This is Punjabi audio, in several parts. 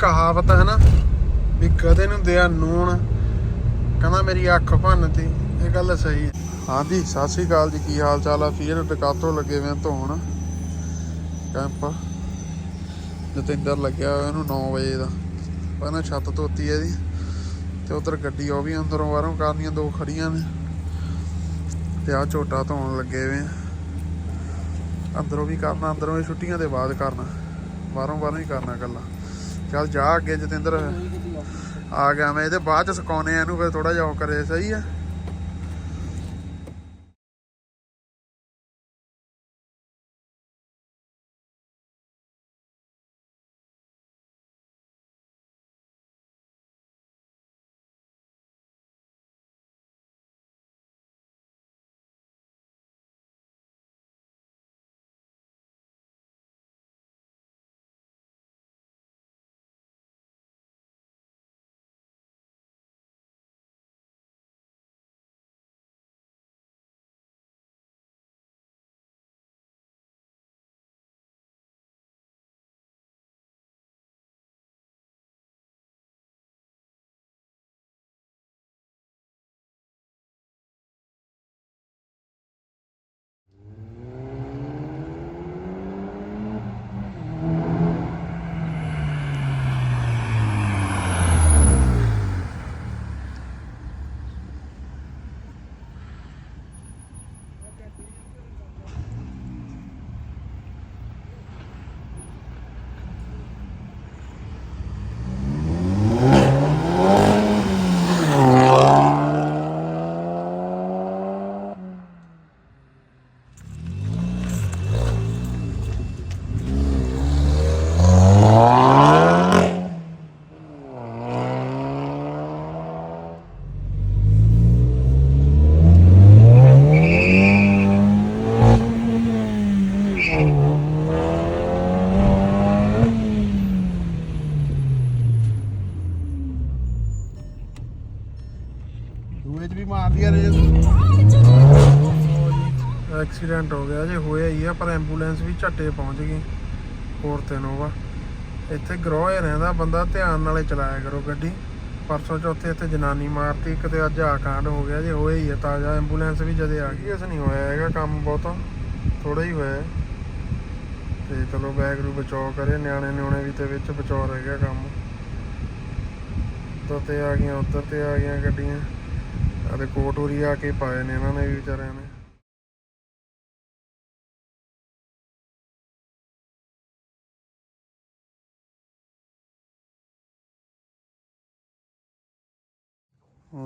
ਕਹਾਵਤ ਹੈ ਨਾ ਵੀ ਕਦੇ ਨੂੰ ਦਿਆ ਨੂਣ। ਕਹਿੰਦਾ ਮੇਰੀ ਅੱਖ ਭੰਨਤੀ ਇਹ ਗੱਲ ਸਹੀ ਹੈ ਹਾਂਜੀ, ਸਤਿ ਸ੍ਰੀ ਅਕਾਲ ਜੀ, ਕੀ ਹਾਲ ਚਾਲ ਆ? ਫੇਰ ਟਕਾਤੋਂ ਲੱਗੇ ਵੇ ਧੋਣ? ਕੈਂਪ। ਜਤਿੰਦਰ ਲੱਗਿਆ ਹੋਇਆ ਇਹਨੂੰ 9 ਵਜੇ ਦਾ। ਪਹਿਲਾਂ ਛੱਤ ਧੋਤੀ ਹੈ ਇਹਦੀ, ਤੇ ਉਧਰ ਗੱਡੀ ਉਹ ਵੀ ਅੰਦਰੋਂ ਬਾਹਰੋਂ ਕਰਨੀਆਂ ਦੋ ਖੜੀਆਂ ਨੇ। ਤੇ ਆ ਝੋਟਾ ਧੋਣ ਲੱਗੇ ਵੇ ਅੰਦਰੋਂ ਵੀ ਕਰਨਾ, ਅੰਦਰੋਂ ਵੀ ਛੁੱਟੀਆਂ ਦੇ ਬਾਅਦ ਕਰਨਾ। ਬਾਹਰੋਂ ਬਾਹਰੋਂ ਹੀ ਕਰਨਾ ਗੱਲਾਂ ਚੱਲ ਜਾ ਅੱਗੇ ਜਤਿੰਦਰ। ਆ ਗਿਆ ਮੈਂ, ਇਹਦੇ ਬਾਅਦ ਚ ਸਕਾਉਨੇ ਆ ਇਹਨੂੰ, ਫਿਰ ਥੋੜਾ ਜਿਹਾ ਉਹ ਕਰੇ, ਸਹੀ ਆ? ਦੂਏ ਵੀ ਮਾਰਦੀ ਆ ਰੇਸ ਐਕਸੀਡੈਂਟ ਹੋ ਗਿਆ ਜੇ ਹੋਇਆ ਹੀ ਆ, ਪਰ ਐਂਬੂਲੈਂਸ ਵੀ ਝੱਟੇ ਪਹੁੰਚ ਗਈ। ਹੋਰ ਤੇ ਨੋਵਾ। ਇੱਥੇ ਗਰੋਹ ਰਹਿੰਦਾ ਬੰਦਾ, ਧਿਆਨ ਨਾਲੇ ਚਲਾਇਆ ਕਰੋ ਗੱਡੀ। ਪਰਸੋਂ ਚੌਥੇ ਇੱਥੇ ਜਨਾਨੀ ਮਾਰਤੀ ਕਿਤੇ ਅੱਜ ਆ ਕਾਂਡ ਹੋ ਗਿਆ ਜੇ ਹੋਇਆ ਹੀ ਆ ਤਾਜ਼ਾ। ਐਂਬੂਲੈਂਸ ਵੀ ਜਦੇ ਆ ਗਈ, ਇਸ ਨਹੀਂ ਹੋਇਆ ਹੈਗਾ ਕੰਮ ਬਹੁਤਾ। ਥੋੜਾ ਹੀ ਹੋਇਆ। ਤੇ ਚਲੋ ਵੈਗਰੂ ਬਚਾਓ ਕਰੇ, ਨਿਆਣੇ ਨਿਆਣੇ ਵੀ ਤੇ ਵਿੱਚ ਬਚਾਓ ਰਹਿ ਗਿਆ ਕੰਮ। ਉੱਧਰ ਤੇ ਆ ਗਈਆਂ, ਉੱਧਰ ਤੇ ਆ ਗਈਆਂ ਗੱਡੀਆਂ। ਆਦੇ ਕੋਟੂਰੀ ਆ ਕੇ ਪਾਏ ਨੇ ਇਹਨਾਂ ਨੇ ਵੀ ਵਿਚਾਰਿਆਂ ਨੇ।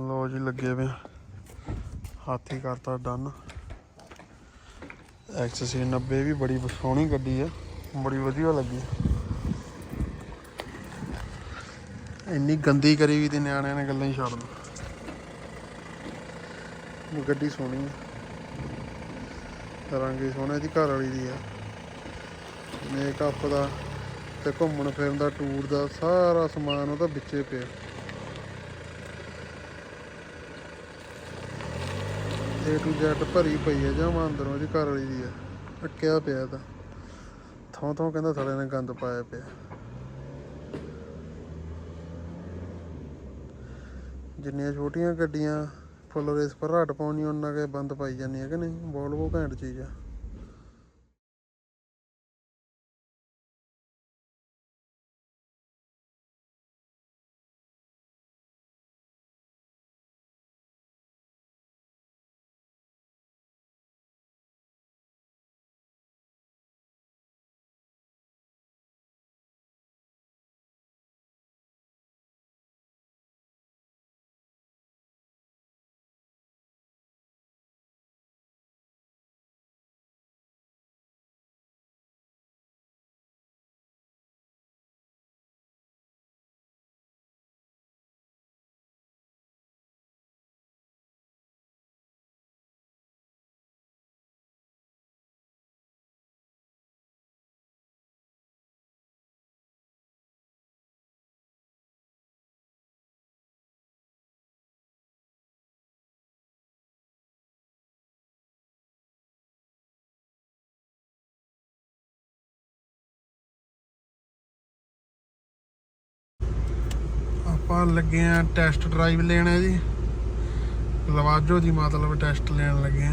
ਲੋ ਜੀ, ਲੱਗੇ ਵੇ ਹਾਥੀ ਕਰਤਾ ਡਨ। ਐਕਸਸੀ 90 ਵੀ ਬੜੀ ਸੋਹਣੀ ਗੱਡੀ ਆ, ਬੜੀ ਵਧੀਆ ਲੱਗੀ ਇੰਨੀ ਗੰਦੀ ਕਰੀ ਵੀ ਤੇ ਨਿਆਣਿਆਂ ਨੇ ਗੱਲਾਂ ਹੀ ਛੱਡ ਦੋ ਗੱਡੀ ਸੋਹਣੀ ਹੈ ਰੰਗ ਵੀ ਸੋਹਣਾ ਇਹਦੀ ਘਰ ਵਾਲੀ ਦੀ ਆ। ਮੇਕਅਪ ਦਾ ਤੇ ਘੁੰਮਣ ਫਿਰਨ ਦਾ, ਟੂਰ ਦਾ, ਸਾਰਾ ਸਮਾਨ ਉਹਦਾ ਵਿੱਚੇ ਪਿਆ। ਏ ਟੂ ਜ਼ੈਡ ਭਰੀ ਪਈ ਹੈ ਜਮਾਂ ਅੰਦਰੋਂ ਇਹਦੀ ਘਰ ਵਾਲੀ ਦੀ ਆ। ਅੱਕਿਆ ਪਿਆ ਤਾਂ ਥਾਂ ਥੋਂ ਕਹਿੰਦਾ ਸਾਲੇ ਨੇ ਗੰਦ ਪਾਇਆ ਪਿਆ। ਜਿੰਨੀਆਂ ਛੋਟੀਆਂ ਗੱਡੀਆਂ ਫੁੱਲ ਰੇਸ ਪਰ ਰਾਟ ਪਾਉਣੀ, ਉਹਨਾਂ ਕੇ ਬੰਦ ਪਾਈ ਜਾਂਦੀ ਜਾਂਦੀਆਂ ਕਿ ਨਹੀਂ? ਵੋਲਵੋ ਘੈਂਟ ਚੀਜ਼ ਆ। ਆਪਾਂ ਲੱਗੇ ਆ ਟੈਸਟ ਡਰਾਈਵ ਲੈਣ ਹੈ ਜੀ। ਲਵਾਜੋ ਦੀ ਮਤਲਬ ਟੈਸਟ ਲੈਣ ਲੱਗੇ ਆ।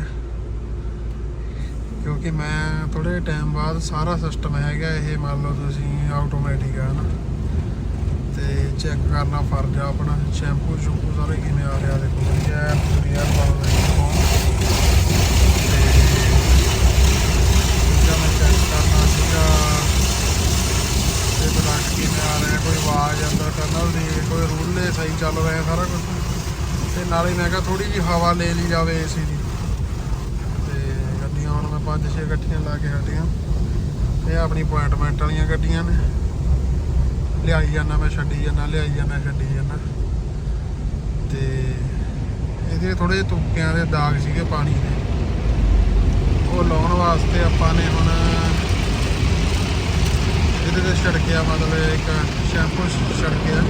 ਕਿਉਂਕਿ ਮੈਂ ਥੋੜੇ ਟਾਈਮ ਬਾਅਦ ਸਾਰਾ ਸਿਸਟਮ ਹੈਗਾ ਇਹ, ਮੰਨ ਲਓ ਤੁਸੀਂ ਆਟੋਮੈਟਿਕ ਆ ਨਾ। ਤੇ ਚੈੱਕ ਕਰਨਾ ਫਰਜ਼ ਆ ਆਪਣਾ। ਸ਼ੈਂਪੂ ਸ਼ੂਪੂ ਸਾਰੇ ਕਿਵੇਂ ਆ ਰਿਹਾ, ਦੇਖੋ ਵਧੀਆ ਵਧੀਆ ਪਾਉਣਾ ਦੇਖੋ ਤੇ ਦੂਜਾ ਮੈਂ ਚੈੱਕ ਕਰਨਾ ਸੀਗਾ ਆ ਰਿਹਾ ਕੋਈ ਆਵਾਜ਼ ਅੰਦਰ ਟਨਲ ਦੀ, ਕੋਈ ਰੂਲੇ ਸਹੀ ਚੱਲ ਰਿਹਾ ਸਾਰਾ ਕੁਝ ਤੇ ਨਾਲੇ ਮੈਂ ਕਿਹਾ ਥੋੜੀ ਜਿਹੀ ਹਵਾ ਲੈ ਲਈ ਜਾਵੇ ਏਸੀ ਦੀ। ਤੇ ਗੱਡੀਆਂ ਹੁਣ ਮੈਂ ਪੰਜ ਛੇ ਇਕੱਠੀਆਂ ਲਾ ਕੇ ਹਟੀਆਂ। ਇਹ ਆਪਣੀ ਅਪਾਇੰਟਮੈਂਟ ਵਾਲੀਆਂ ਗੱਡੀਆਂ ਨੇ। ਲਿਆਈ ਜਾਂਦਾ ਮੈਂ, ਛੱਡੀ ਜਾਂਦਾ ਲਿਆਈ ਜਾਂਦਾ ਛੱਡੀ ਜਾਂਦਾ ਤੇ ਇਹਦੇ ਥੋੜੇ ਤੁਪਕਿਆਂ ਦੇ ਦਾਗ ਸੀਗੇ ਪਾਣੀ ਦੇ। ਉਹ ਲਾਉਣ ਵਾਸਤੇ ਆਪਾਂ ਨੇ ਹੁਣ ਇਹਦੇ ਤੇ ਛੜਕਿਆ ਮਤਲਬ ਇੱਕ ਸ਼ੈਂਪੂ ਛੜਕਿਆ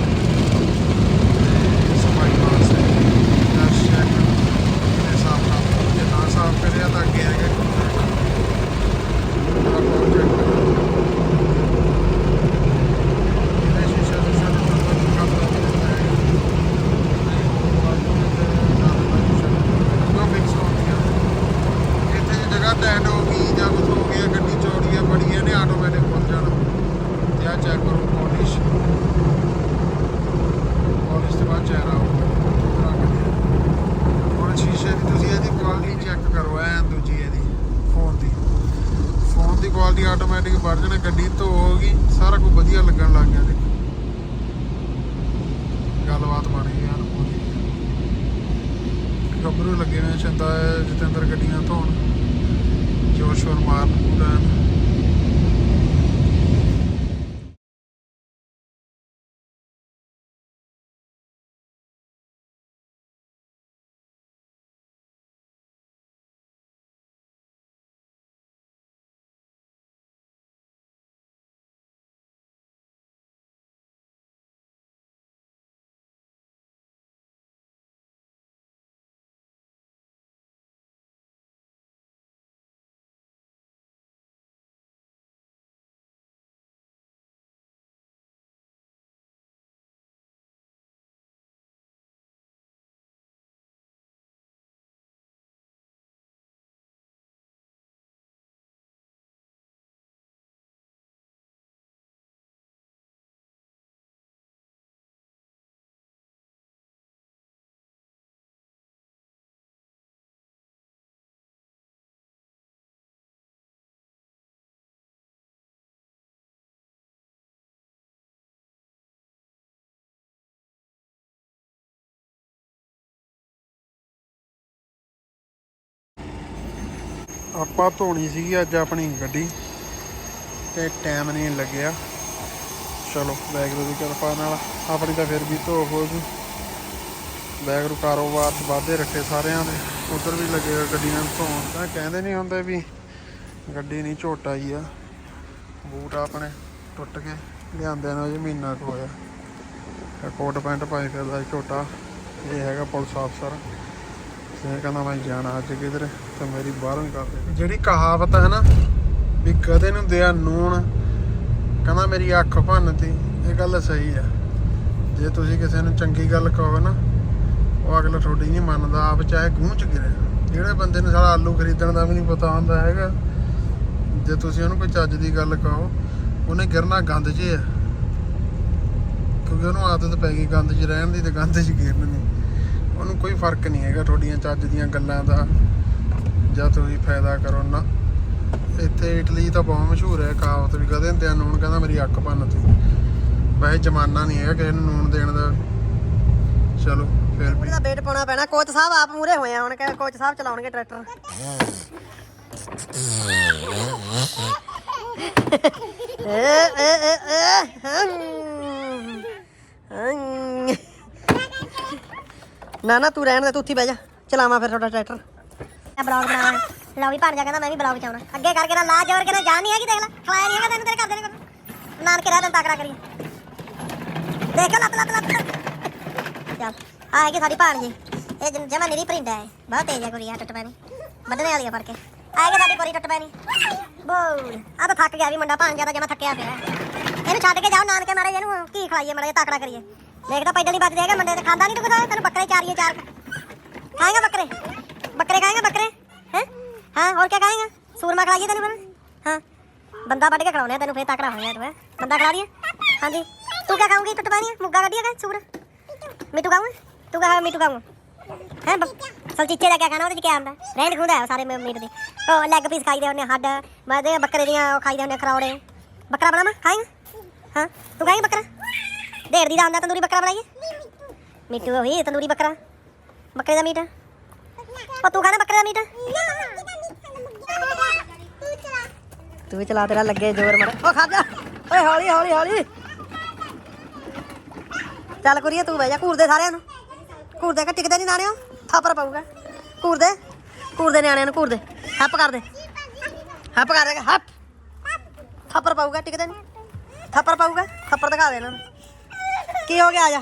ਤੇ ਸਫ਼ਾਈ ਵਾਸਤੇ ਦਸ ਚੈੱਕ ਇਹ ਸਾਫ਼ ਨਾ ਜੇ ਨਾ ਸਾਫ਼ ਕਰਿਆ ਤਾਂ ਅੱਗੇ ਹੈਗਾ ਆਪਾਂ ਚੈੱਕ ਕਰਾਂਗੇ ਇਹਦੇ ਸ਼ੀਸ਼ੇ ਦੇ ਸਾਡੇ ਤੋਂ ਕੰਮ ਕਰਦਾ ਹੈ ਨਹੀਂ ਉਹ ਫਿਕਸ ਹੋ ਗਿਆ ਇੱਥੇ ਜੇ ਜਗ੍ਹਾ ਟੈਟ ਹੋ ਗਈ ਜਾਂ ਕੁਝ ਹੋ ਗਿਆ ਗੱਡੀ ਚੌੜੀ ਆ ਬੜੀ ਆ ਨੇ ਆਟੋਮੈਟਿਕ ਖੁੱਲ ਜਾਣਾ ਤੇ ਆ ਚੈੱਕ ਕਰੋ ਪਾਲਿਸ਼ ਪਾਲਿਸ਼ ਤੋਂ ਬਾਅਦ ਚਿਹਰਾ ਹੁਣ ਸ਼ੀਸ਼ੇ ਦੀ ਤੁਸੀਂ ਇਹਦੀ ਕੁਆਲਿਟੀ ਚੈੱਕ ਕਰੋ ਐ ਦੂਜੀ ਇਹਦੀ ਫੋਨ ਦੀ ਫੋਨ ਦੀ ਕੁਆਲਿਟੀ ਆਟੋਮੈਟਿਕ ਵੱਧ ਜਾਣਾ ਗੱਡੀ ਧੋ ਹੋ ਗਈ ਸਾਰਾ ਕੁਝ ਵਧੀਆ ਲੱਗਣ ਲੱਗ ਗਿਆ ਦੇਖੋ। ਗੱਲਬਾਤ ਬਣ ਗਈ ਯਾਰ ਪੂਰੀ ਗੱਭਰੂ ਲੱਗੇ ਹੋਏ ਚੰਦਾ ਜਤਿੰਦਰ ਗੱਡੀਆਂ ਧੋਣ ਜੋਸ਼ ਔਰ ਮਾਰਨ ਪੂਰਾ ਆਪਾਂ ਧੋਣੀ ਸੀਗੀ ਅੱਜ ਆਪਣੀ ਗੱਡੀ ਤੇ ਟਾਈਮ ਨਹੀਂ ਲੱਗਿਆ। ਚਲੋ ਵੈਗਰੂ ਦੀ ਕਿਰਪਾ ਨਾਲ। ਆਪਣੀ ਤਾਂ ਫਿਰ ਵੀ ਧੋ ਹੋ ਜੂ ਵੈਗਰੂ ਕਾਰੋਬਾਰ 'ਚ ਵਾਧੇ ਰੱਖੇ ਸਾਰਿਆਂ ਦੇ। ਉਧਰ ਵੀ ਲੱਗੇ ਗੱਡੀਆਂ ਨੂੰ ਧੋਣ। ਤਾਂ ਕਹਿੰਦੇ ਨਹੀਂ ਹੁੰਦੇ ਵੀ ਗੱਡੀ ਨਹੀਂ ਝੋਟਾ ਹੀ ਆ। ਬੂਟ ਆਪਣੇ ਟੁੱਟ ਕੇ ਲਿਆਂਦੇ ਨੇ ਅਜੇ ਮਹੀਨਾ ਕੁ ਹੋਇਆ। ਕੋਟ ਪੈਂਟ ਪਾਈ ਫਿਰਦਾ ਸੀ ਝੋਟਾ। ਇਹ ਹੈਗਾ ਪੁਲਿਸ ਅਫਸਰ ਤੇ ਕਹਿੰਦਾ ਮੈਂ ਜਾਣਾ ਅੱਜ ਕਿਧਰ, ਤੇ ਮੇਰੀ ਬਾਹਰੋਂ ਹੀ ਕਰ ਦੇ ਜਿਹੜੀ ਕਹਾਵਤ ਹੈ ਨਾ, ਵੀ ਕਦੇ ਨੂੰ ਦਿਆ ਨੂਣ, ਕਹਿੰਦਾ ਮੇਰੀ ਅੱਖ ਭੰਨਤੀ, ਇਹ ਗੱਲ ਸਹੀ ਹੈ। ਜੇ ਤੁਸੀਂ ਕਿਸੇ ਨੂੰ ਚੰਗੀ ਗੱਲ ਕਹੋ ਨਾ, ਉਹ ਅਗਲਾ ਤੁਹਾਡੀ ਨਹੀਂ ਮੰਨਦਾ, ਆਪ ਚਾਹੇ ਗੂੰਹ ਚ ਗਿਰੇ। ਜਿਹੜੇ ਬੰਦੇ ਨੂੰ ਸਾਲਾ ਆਲੂ ਖਰੀਦਣ ਦਾ ਵੀ ਨਹੀਂ ਪਤਾ ਹੁੰਦਾ ਹੈਗਾ, ਜੇ ਤੁਸੀਂ ਉਹਨੂੰ ਕੋਈ ਚੱਜ ਦੀ ਗੱਲ ਕਹੋ, ਉਹਨੇ ਗਿਰਨਾ ਗੰਦ 'ਚ ਹੈ ਕਿਉਂਕਿ ਉਹਨੂੰ ਆਦਤ ਪੈ ਗਈ ਗੰਦ 'ਚ ਰਹਿਣ ਦੀ ਤੇ ਗੰਦ 'ਚ ਗਿਰਨ। ਦੀ ਉਹਨੂੰ ਕੋਈ ਫ਼ਰਕ ਨਹੀਂ ਹੈਗਾ ਤੁਹਾਡੀਆਂ ਚੱਜ ਦੀਆਂ ਗੱਲਾਂ ਦਾ। ਜਾਂ ਤੁਸੀਂ ਫਾਇਦਾ ਕਰੋ ਨਾ। ਇੱਥੇ ਇਟਲੀ ਤਾਂ ਬਹੁਤ ਮਸ਼ਹੂਰ ਹੈ ਕਹਾਵਤ ਵੀ ਕਦੇ ਹੁੰਦੇ ਨੂਣ ਕਹਿੰਦਾ ਮੇਰੀ ਅੱਖ ਭੰਨਤੀ ਵੈਸੇ ਜ਼ਮਾਨਾ ਨਹੀਂ ਹੈਗਾ ਕਿਸੇ ਨੂੰ ਨੂਣ ਦੇਣ ਦਾ। ਚਲੋ ਫਿਰ ਵੀ। ਉਹਦਾ ਵੇਟ ਪਾਉਣਾ ਪੈਣਾ। ਕੋਚ ਸਾਹਿਬ ਆਪ ਮੂਰੇ ਹੋਏ ਆ ਹੁਣ ਕਿ ਕੋਚ ਸਾਹਿਬ ਚਲਾਉਣਗੇ ਟਰੈਕਟਰ। ਏ ਏ ਏ ਏ ਹਮ, ਹਮ। ਨਾ ਨਾ, ਤੂੰ ਰਹਿਣ ਦੇ, ਤੂੰ ਉੱਥੇ ਬਹਿ ਜਾ। ਚਲਾਵਾਂ ਫਿਰ ਤੁਹਾਡਾ ਟਰੈਕਟਰ। ਮੈਂ ਬਲੌਗ ਬਣਾਉਣਾ ਲਓ ਵੀ ਭੜ ਜਾ ਕਹਿੰਦਾ, ਮੈਂ ਵੀ ਬਲੌਗ ਚਾਉਣਾ ਅੱਗੇ ਕਰਕੇ ਨਾ ਲਾ ਜੋਰ ਕੇ ਨਾ ਜਾਨ ਨਹੀਂ ਹੈਗੀ ਦੇਖ ਲੈ। ਖਵਾਇਆ ਨਹੀਂ ਹੈਗਾ ਤੈਨੂੰ, ਤੇਰੇ ਘਰ ਦੇ ਨੇ ਨਾਨਕੇ ਰਹਿ ਤੈਨੂੰ ਤਕੜਾ ਕਰੀਏ। ਦੇਖ ਲੱਤ ਲੱਤ ਲੱਤ। ਚੱਲ, ਆ ਹੈਗੀ ਸਾਡੀ ਭਾਣਜੀ। ਇਹ ਜਮ- ਜਮਾਂ ਨਿਰੀ ਹੈ ਬਹੁਤ ਤੇਜ਼ ਹੈ ਕੁੜੀ ਟੁੱਟ ਪੈਣੀ ਵੱਢਣੇ ਵਾਲੀ ਆ ਫੜ ਕੇ। ਆਏਗਾ ਸਾਡੀ ਪੂਰੀ ਟੁੱਟ ਪੈਣੀ ਬੋਲ। ਆ ਤਾਂ ਥੱਕ ਗਿਆ ਵੀ ਮੁੰਡਾ, ਭਾਣਜਾ ਤਾਂ ਜਮਾ ਥੱਕਿਆ ਪਿਆ। ਇਹਨੂੰ ਛੱਡ ਕੇ ਜਾਓ, ਨਾਨਕੇ ਮਾਰੇ ਇਹਨੂੰ ਕੀ ਖਵਾਈਏ ਮਾਰੇ ਤਕੜਾ ਕਰੀਏ। ਦੇਖ ਤਾਂ ਪੈਦਲ ਹੀ ਬਚ ਜਾਏਗਾ ਮੰਡੇ ਤੇ ਖਾਂਦਾ ਨਹੀਂ ਤੂੰ ਕੁਛ ਤੈਨੂੰ ਬੱਕਰੇ ਚਾਰੀਏ ਚਾਰ ਖਾਏਗਾ ਬੱਕਰੇ? ਬੱਕਰੇ ਖਾਏਗਾ ਬੱਕਰੇ? ਹੈ? ਹਾਂ, ਹੋਰ ਕੀ ਖਾਏਗਾ? ਸੂਰਮਾ ਖਲਾਈਏ ਤੈਨੂੰ ਫਿਰ? ਹਾਂ। ਬੰਦਾ ਵੱਢ ਕੇ ਖੜਾਉਣੇ ਆ ਤੈਨੂੰ, ਫੇਰ ਤਕੜਾ ਹੋਇਆ ਤੂੰ ਬੰਦਾ ਖੜਾ ਦਈਏ? ਹਾਂਜੀ। ਤੂੰ ਕੀ ਖਾਉਂਗੀ ਟੁੱਟ ਪਾਣੀ ਮੁੱਗਾ ਕੱਢੀਏਗਾ ਸੂਰ? ਮਿੱਟੂ ਖਾਊਂਗਾ? ਤੂੰ ਕਹਾ ਮਿੱਟੂ ਖਾਊਂਗਾ। ਹੈ? ਸਲਚੀਚੇ ਦਾ ਕੀ ਖਾਣਾ ਉਹਦੇ ਚ ਕੀ ਆਉਂਦਾ? ਰਹਿਣ ਖੁੰਦਾ ਸਾਰੇ ਮੀਟ ਦੀ। ਉਹ ਲੈਗ ਪੀਸ ਖਾਈਦੇ ਹੁੰਦੇ ਹੱਡ। ਮਾਦੇ ਬੱਕਰੇ ਦੀਆਂ ਉਹ ਖਾਈਦੇ ਹੁੰਦੇ ਖਰੌੜੇ। ਬੱਕਰਾ ਬਣਾਵਾਂ? ਖਾਏਗਾ? ਹਾਂ? ਤੂੰ ਖਾਏਗਾ ਬੱਕਰਾ? ਢੇਰ ਦੀ ਦਾ ਹੁੰਦਾ ਤੰਦੂਰੀ ਬੱਕਰਾ ਬਣਾਈਏ? ਮਿੱਟੂ ਹੋਈ ਤੰਦੂਰੀ ਬੱਕਰਾ। ਬੱਕਰੇ ਦਾ ਮੀਟ। ਉਹ ਤੂੰ ਖਾਣਾ ਬੱਕਰੇ ਦਾ ਮੀਟ? ਤੂੰ ਚਲਾ। ਤੇਰਾ ਲੱਗੇ ਜ਼ੋਰ ਮਰ। ਉਹ ਖਾ ਜਾ। ਓਏ ਹੌਲੀ ਹੌਲੀ ਹੌਲੀ। ਚੱਲ ਕੁੜੀਏ ਤੂੰ ਬਹਿ ਜਾ ਘੂਰ ਦੇ ਸਾਰਿਆਂ ਨੂੰ। ਘੂਰ ਦੇ ਕਿ ਟਿਕਦੇ ਨਹੀਂ ਨਾਣਿਓ ਥਾਪਰ ਪਾਊਗਾ। ਘੂਰ ਦੇ ਘੂਰ ਦੇ ਨਿਆਣਿਆਂ ਨੂੰ ਘੂਰ ਦੇ ਹੱਪ ਕਰ ਦੇ ਹੱਪ ਕਰ ਦੇ ਹੱਪ। ਥਾਪਰ ਪਾਊਗਾ ਟਿਕਦੇ ਨਹੀਂ। ਥਾਪਰ ਪਾਊਗਾ ਥੱਪੜ ਦਿਖਾ ਦੇ ਇਹਨਾਂ ਨੂੰ। ਕੀ ਹੋ ਗਿਆ ਆ ਜਾ।